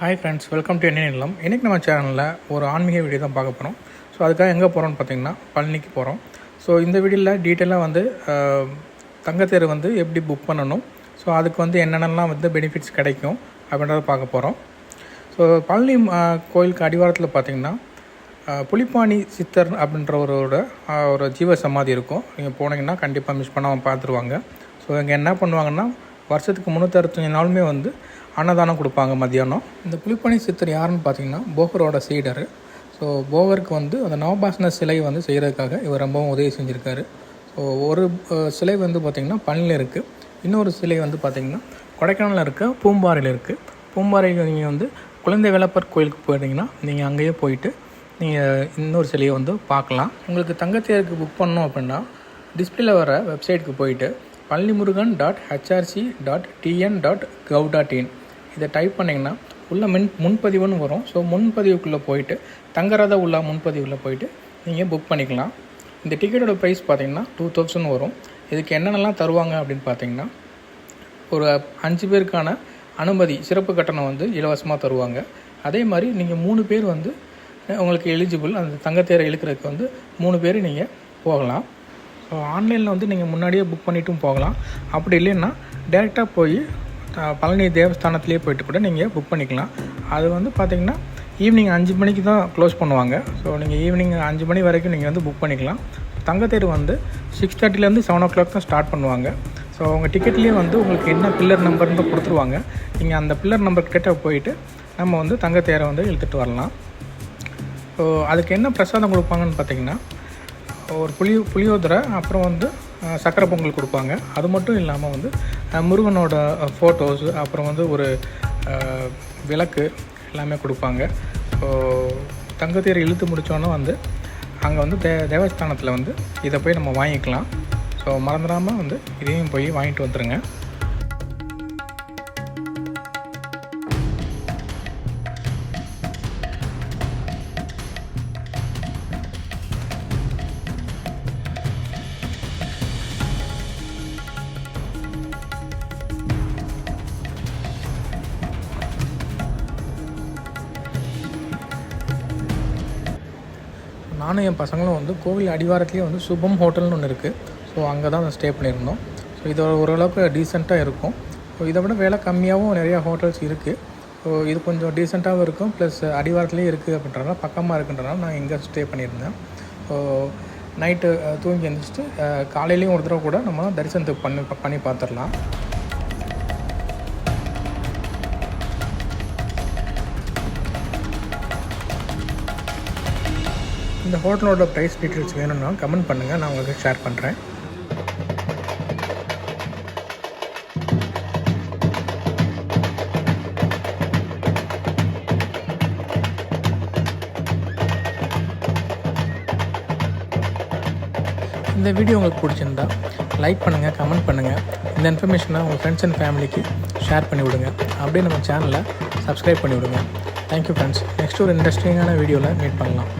Hi friends welcome to என்ன நிலம் இன்றைக்கி நம்ம சேனலில் ஒரு ஆன்மீக வீடியோ தான் பார்க்க போகிறோம் ஸோ அதுக்காக எங்கே போகிறோம்னு பார்த்தீங்கன்னா பழனிக்கு போகிறோம் ஸோ இந்த வீடியோவில் டீட்டெயிலாக வந்து தங்கத்தேர் வந்து எப்படி புக் பண்ணணும்? ஸோ அதுக்கு வந்து என்னென்னலாம் வந்து பெனிஃபிட்ஸ் கிடைக்கும் அப்படின்றத பார்க்க போகிறோம் ஸோ பழனி கோயிலுக்கு அடிவாரத்தில் பார்த்தீங்கன்னா புலிப்பாணி சித்தர் அப்படின்றவரோட ஒரு ஜீவ சமாதி இருக்கும். நீங்கள் போனீங்கன்னா கண்டிப்பாக மிஸ் பண்ணாமல் பார்த்துருவாங்க. ஸோ இங்கே என்ன பண்ணுவாங்கன்னா வருஷத்துக்கு முந்நூற்றறுபத்தஞ்சு நாளுமே வந்து அன்னதானம் கொடுப்பாங்க மத்தியானம். இந்த புலிப்பாணி சித்தர் யாருன்னு பார்த்தீங்கன்னா போகரோட சீடர் ஸோ போகருக்கு வந்து அந்த நவபாசன சிலை வந்து செய்கிறதுக்காக இவர் ரொம்பவும் உதவி செஞ்சுருக்காரு. ஸோ ஒரு சிலை வந்து பார்த்திங்கன்னா பழனியில் இருக்குது இன்னொரு சிலை வந்து பார்த்திங்கன்னா கொடைக்கானலில் இருக்க பூம்பாறையில் இருக்குது பூம்பாறையில் நீங்கள் வந்து குழந்தை வேலப்பர் கோயிலுக்கு போயிட்டீங்கன்னா நீங்கள் அங்கேயே போயிட்டு நீங்கள் இன்னொரு சிலையை வந்து பார்க்கலாம். உங்களுக்கு தங்கத்தேருக்கு புக் பண்ணணும் அப்படின்னா டிஸ்பிளேல வர வெப்சைட்டுக்கு போயிட்டு Palanimurugan dot HRC dot TN dot gov dot in இதை டைப் பண்ணிங்கன்னா உள்ள மின் முன்பதிவுன்னு வரும். ஸோ முன்பதிவுக்குள்ளே போயிட்டு தங்கரத உள்ள முன்பதிவில் போயிட்டு நீங்கள் புக் பண்ணிக்கலாம். இந்த டிக்கெட்டோட ப்ரைஸ் பார்த்தீங்கன்னா டூ தௌசண்ட் வரும். இதுக்கு என்னென்னலாம் தருவாங்க அப்படின்னு பார்த்தீங்கன்னா ஒரு அஞ்சு பேருக்கான அனுமதி சிறப்பு கட்டணம் வந்து இலவசமாக தருவாங்க. அதே மாதிரி நீங்கள் மூணு பேர் வந்து உங்களுக்கு எலிஜிபிள் அந்த தங்கத்தேரை இழுக்கிறதுக்கு வந்து மூணு பேர் நீங்கள் போகலாம். ஸோ ஆன்லைனில் வந்து நீங்கள் முன்னாடியே புக் பண்ணிட்டும் போகலாம். அப்படி இல்லைன்னா டேரெக்டாக போய் பழனி தேவஸ்தானத்துலேயே போயிட்டு கூட நீங்கள் புக் பண்ணிக்கலாம். அது வந்து பார்த்தீங்கன்னா ஈவினிங் அஞ்சு மணிக்கு தான் க்ளோஸ் பண்ணுவாங்க. ஸோ நீங்கள் ஈவினிங் அஞ்சு மணி வரைக்கும் நீங்கள் வந்து புக் பண்ணிக்கலாம். தங்கத்தேர் வந்து சிக்ஸ் தேர்ட்டிலேருந்து செவன் ஓ கிளாக் தான் ஸ்டார்ட் பண்ணுவாங்க. ஸோ அவங்க டிக்கெட்லேயே வந்து உங்களுக்கு என்ன பில்லர் நம்பர்னு கொடுத்துருவாங்க. நீங்கள் அந்த பில்லர் நம்பர் கிட்ட போயிட்டு நம்ம வந்து தங்கத்தேரை வந்து இழுத்துட்டு வரலாம். ஸோ அதுக்கு என்ன பிரசாதம் கொடுப்பாங்கன்னு பார்த்தீங்கன்னா ஒரு புளி புளியோதரை அப்புறம் வந்து சக்கரை பொங்கல் கொடுப்பாங்க. அது மட்டும் இல்லாமல் வந்து முருகனோட ஃபோட்டோஸ் அப்புறம் வந்து ஒரு விளக்கு எல்லாமே கொடுப்பாங்க. ஸோ தங்கத்தேரை இழுத்து முடித்தோன்னே வந்து அங்கே வந்து தே தேவஸ்தானத்தில் வந்து இதை போய் நம்ம வாங்கிக்கலாம். ஸோ மறந்துடாமல் வந்து இதையும் போய் வாங்கிட்டு வந்துடுங்க நானும் என் பசங்களும் வந்து கோவில் அடிவாரத்துலேயே வந்து சுபம் ஹோட்டல்னு ஒன்று இருக்குது ஸோ அங்கே தான் ஸ்டே பண்ணியிருந்தோம். ஸோ இது ஓரளவுக்கு டீசெண்டாக இருக்கும். ஸோ இதை விட விலை கம்மியாகவும் நிறையா ஹோட்டல்ஸ் இருக்குது ஸோ இது கொஞ்சம் டீசெண்டாகவும் இருக்கும். ப்ளஸ் அடிவாரத்துலேயே இருக்குது அப்படின்றனால பக்கமாக இருக்குன்றனால நான் இங்கே ஸ்டே பண்ணியிருந்தேன். ஸோ நைட்டு தூங்கி எழுந்திரிச்சிட்டு காலையிலையும் ஒரு தடவை கூட நம்ம தரிசனத்துக்கு பண்ணி பண்ணி பார்த்துடலாம். இந்த ஹோட்டலோட ப்ரைஸ் டீட்டெயில்ஸ் வேணும்னா கமெண்ட் பண்ணுங்கள் நான் உங்களுக்கு ஷேர் பண்ணுறேன் இந்த வீடியோ உங்களுக்கு பிடிச்சிருந்தா லைக் பண்ணுங்கள் கமெண்ட் பண்ணுங்கள் இந்த இன்ஃபர்மேஷனை உங்கள் ஃப்ரெண்ட்ஸ் அண்ட் ஃபேமிலிக்கு ஷேர் பண்ணி விடுங்க. அப்படியே நம்ம சேனலை சப்ஸ்கிரைப் பண்ணி விடுங்க. தேங்க்யூ ஃப்ரெண்ட்ஸ் நெக்ஸ்ட் ஒரு இன்ட்ரெஸ்டிங்கான வீடியோவில் மீட் பண்ணலாம்.